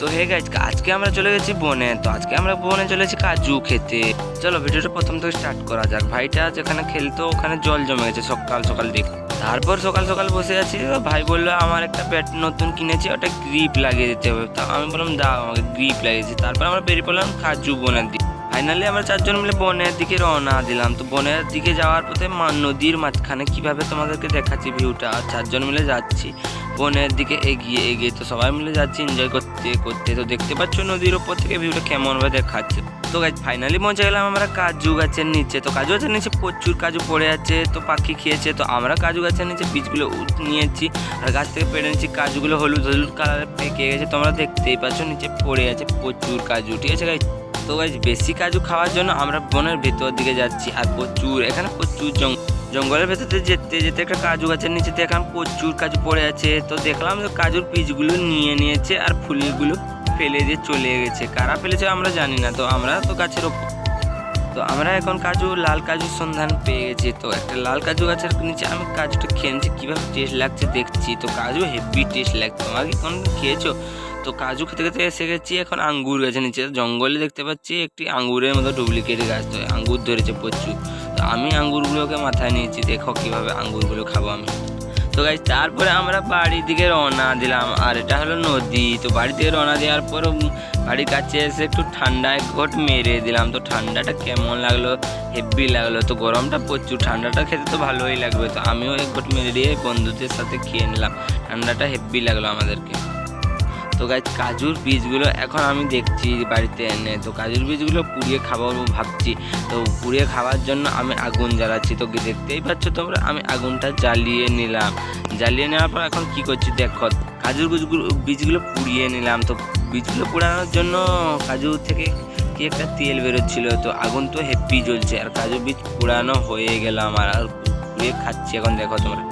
তো hey guys আজকে আমরা চলে গেছি বনে। তো আজকে আমরা বনে চলে গেছি কাজু খেতে। চলো, ভিডিওটা প্রথম থেকে স্টার্ট করা যাক। ভাইটা যেখানে খেলতো, ওখানে জল জমে গেছে সকাল সকাল দিক তারপর সকাল সকাল বসে আছি ভাই বলল, আমার একটা ব্যাট নতুন কিনেছি, ওটা গ্রিপ লাগিয়ে দিতে হবে। তা আমি বললাম, দাও, আমাকে গ্রিপ লাগিয়েছি তারপর আমরা বেরিয়ে পড়লাম কাজু বনের দিকে। ফাইনালি আমরা চারজন মিলে বনের দিকে রওনা দিলাম। তো বনের দিকে যাওয়ার পথে নদীর মাঝখানে কীভাবে তোমাদেরকে দেখাচ্ছি ভিউটা চারজন মিলে যাচ্ছি। বনের দিকে এগিয়ে এগিয়ে তো সবাই মিলে যাচ্ছি এনজয় করতে করতে। তো দেখতে পাচ্ছ নদীর ওপর থেকে ভিউটা কেমন ভাবে দেখাচ্ছে। তো গাছ ফাইনালি পৌঁছে গেলাম আমরা কাজু গাছের নিচে। তো কাজু গাছের নিচে প্রচুর কাজু পড়ে আছে, তো পাখি খেয়েছে। তো আমরা কাজু গাছের নিচে বীজগুলো নিয়েছি। আর গাছ থেকে পেড়ে নিচ্ছি কাজুগুলো হলুদ হলুদ কালারে পেকে গেছে। তোমরা দেখতেই পাচ্ছ নিচে পড়ে আছে প্রচুর কাজু, ঠিক আছে গাছ তো গাছ বেশি কাজু খাওয়ার জন্য আমরা বনের ভেতর দিকে যাচ্ছি। আর প্রচুর, এখানে প্রচুর জঙ্গল। জঙ্গলের ভেতরে যেতে যেতে একটা কাজু গাছের নিচে দেখলাম প্রচুর কাজু পড়ে আছে। তো দেখলাম যে কাজুর পিচগুলো নিয়ে নিয়েছে আর ফুলগুলো ফেলে দিয়ে চলে গেছে। কারা ফেলেছে আমরা জানি না, তো আমরা তো গাছের ওপর তো আমরা এখন কাজু, লাল কাজুর সন্ধান পেয়ে গেছি। তো একটা লাল কাজু গাছের নিচে আমি কাজুটা খেয়ে নিচ্ছি কীভাবে টেস্ট লাগছে দেখছি। তো কাজু হেভি টেস্ট লাগছে। তোমার কি কোন খেয়েছো? তো কাজু খেতে খেতে এসে গেছি এখন আঙ্গুর গাছের নিচে। জঙ্গলে দেখতে পাচ্ছি একটি আঙ্গুরের মতো ডুপ্লিকেট গাছ তো আঙ্গুর ধরেছে প্রচুর। তো আমি আঙ্গুরগুলোকে মাথায় নিয়েছি, দেখো কীভাবে আঙ্গুরগুলো খাব আমি। তো গাইজ তারপরে আমরা বাড়ির দিকে রওনা দিলাম। আর এটা হলো নদী। তো বাড়ি থেকে রওনা দেওয়ার পর বাড়ির কাছে এসে একটু ঠান্ডা এক ঘট মেরে দিলাম। তো ঠান্ডাটা কেমন লাগল? হেভি লাগল। তো গরমটা প্রচুর। ঠান্ডাটা খেতে তো ভালোই লাগবে। তো আমিও এক ঘট মেরে দিয়ে বন্ধুদের সাথে খেয়ে নিলাম। ঠান্ডাটা হেভি লাগল আমাদেরকে। তো গাছ কাজুর বীজগুলো এখন আমি দেখছি বাড়িতে এনে। তো কাজুর বীজগুলো পুড়িয়ে খাব ভাবছি। তো পুড়িয়ে খাওয়ার জন্য আমি আগুন জ্বালাচ্ছি। তো দেখতেই পাচ্ছ তোমরা, আমি আগুনটা জ্বালিয়ে নিলাম। জ্বালিয়ে নেওয়ার পর এখন কি করছি দেখো, কাজুর বীজগুলো বীজগুলো পুড়িয়ে নিলাম। তো বীজগুলো পোড়ানোর জন্য কাজু থেকে কি একটা তেল বেরোচ্ছিল। তো আগুন তো হেপি জ্বলছে। আর কাজু বীজ পুড়ানো হয়ে গেল আমার। আর পুড়িয়ে খাচ্ছি এখন, দেখো তোমরা।